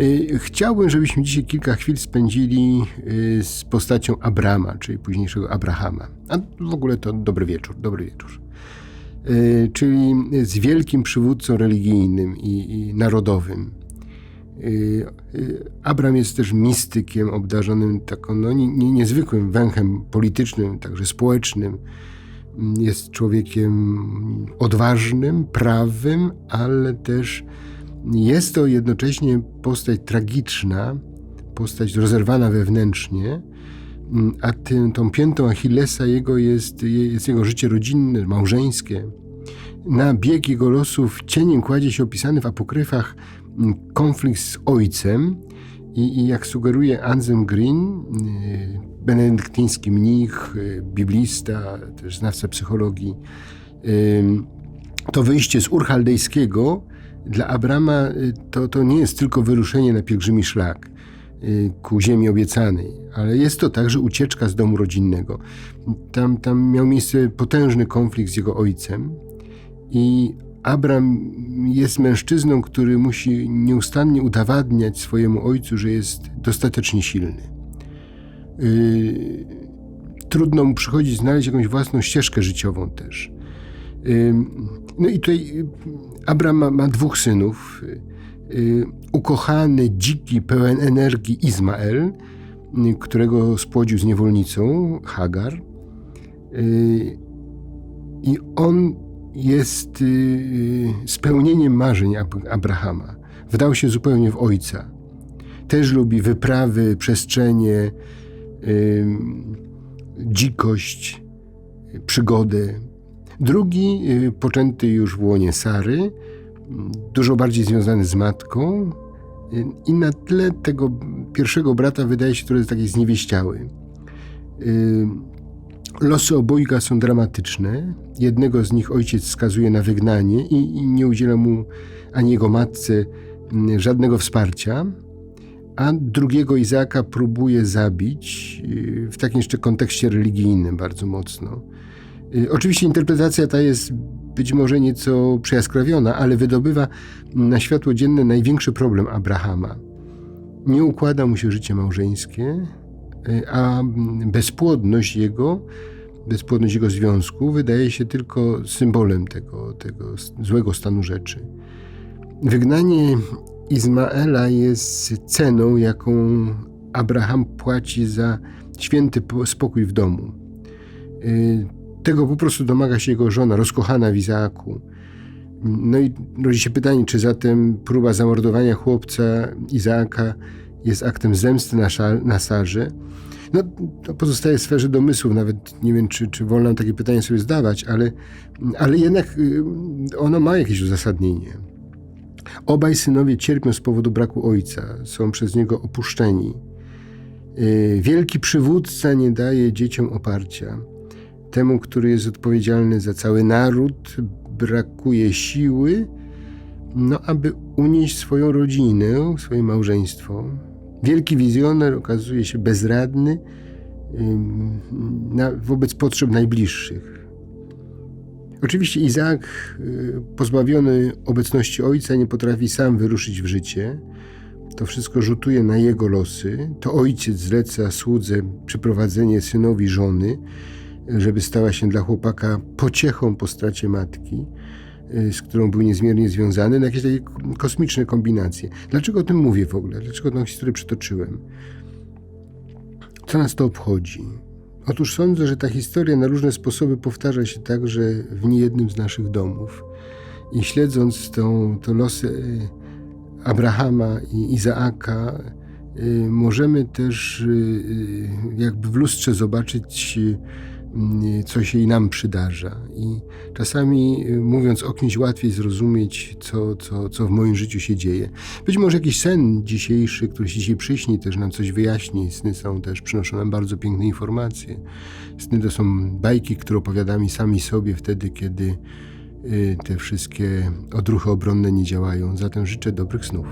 Y, Chciałbym, żebyśmy dzisiaj kilka chwil spędzili y, z postacią Abrama, czyli późniejszego Abrahama. A w ogóle to dobry wieczór, dobry wieczór. Y, Czyli z wielkim przywódcą religijnym i, i narodowym. Abram jest też mistykiem obdarzonym taką no, nie, niezwykłym węchem politycznym, także społecznym. Jest człowiekiem odważnym, prawym, ale też jest to jednocześnie postać tragiczna, postać rozerwana wewnętrznie, mm, a tym, tą piętą Achillesa jego jest, jest jego życie rodzinne, małżeńskie. Na bieg jego losów cieniem kładzie się opisany w apokryfach mm, konflikt z ojcem i, i jak sugeruje Anselm Green, y, benedyktyński mnich, y, biblista, też znawca psychologii, to wyjście z urchaldejskiego dla Abrama y, to, to nie jest tylko wyruszenie na pielgrzymi szlak y, ku ziemi obiecanej, ale jest to także ucieczka z domu rodzinnego. Tam, tam miał miejsce potężny konflikt z jego ojcem i Abram jest mężczyzną, który musi nieustannie udowadniać swojemu ojcu, że jest dostatecznie silny. Yy, trudno mu przychodzi znaleźć jakąś własną ścieżkę życiową też. No i tutaj yy, Abram ma, ma dwóch synów. Yy, ukochany, dziki, pełen energii Izmael, yy, którego spłodził z niewolnicą Hagar. I on jest spełnieniem marzeń Ab- Abrahama. Wdał się zupełnie w ojca. Też lubi wyprawy, przestrzenie, dzikość, przygodę. Drugi, yy, poczęty już w łonie Sary, yy, dużo bardziej związany z matką yy, i na tle tego pierwszego brata wydaje się trochę taki zniewieściały. Yy, Losy obojga są dramatyczne. Jednego z nich ojciec skazuje na wygnanie i, i nie udziela mu ani jego matce mm, żadnego wsparcia, a drugiego Izaaka próbuje zabić w takim jeszcze kontekście religijnym bardzo mocno. Yy, Oczywiście interpretacja ta jest być może nieco przejaskrawiona, ale wydobywa na światło dzienne największy problem Abrahama. Nie układa mu się życie małżeńskie, a bezpłodność jego, bezpłodność jego związku wydaje się tylko symbolem tego, tego złego stanu rzeczy. Wygnanie Izmaela jest ceną, jaką Abraham płaci za święty spokój w domu. Tego po prostu domaga się jego żona, rozkochana w Izaaku. No i rodzi się pytanie, czy zatem próba zamordowania chłopca Izaaka jest aktem zemsty na, szal, na Sarze. No, to pozostaje w sferze domysłów, nawet nie wiem, czy, czy wolno takie pytanie sobie zdawać, ale, ale jednak y, ono ma jakieś uzasadnienie. Obaj synowie cierpią z powodu braku ojca, są przez niego opuszczeni. Y, Wielki przywódca nie daje dzieciom oparcia. Temu, który jest odpowiedzialny za cały naród, brakuje siły, no, aby unieść swoją rodzinę, swoje małżeństwo. Wielki wizjoner okazuje się bezradny wobec potrzeb najbliższych. Oczywiście Izaak, y, pozbawiony obecności ojca, nie potrafi sam wyruszyć w życie. To wszystko rzutuje na jego losy. To ojciec zleca słudze przyprowadzenie synowi żony, żeby stała się dla chłopaka pociechą po stracie matki z którą był niezmiernie związany, na jakieś takie kosmiczne kombinacje. Dlaczego o tym mówię w ogóle? Dlaczego tę historię przytoczyłem? Co nas to obchodzi? Otóż sądzę, że ta historia na różne sposoby powtarza się także w niejednym z naszych domów. I śledząc tą, to losy Abrahama i Izaaka, y, możemy też y, jakby w lustrze zobaczyć co się i nam przydarza. I czasami y, mówiąc o kimś łatwiej zrozumieć, co, co, co w moim życiu się dzieje. Być może jakiś sen dzisiejszy, który się dzisiaj przyśni, też nam coś wyjaśni. Sny są też, przynoszą nam bardzo piękne informacje. Sny to są bajki, które opowiadamy sami sobie wtedy, kiedy y, te wszystkie odruchy obronne nie działają. Zatem życzę dobrych snów.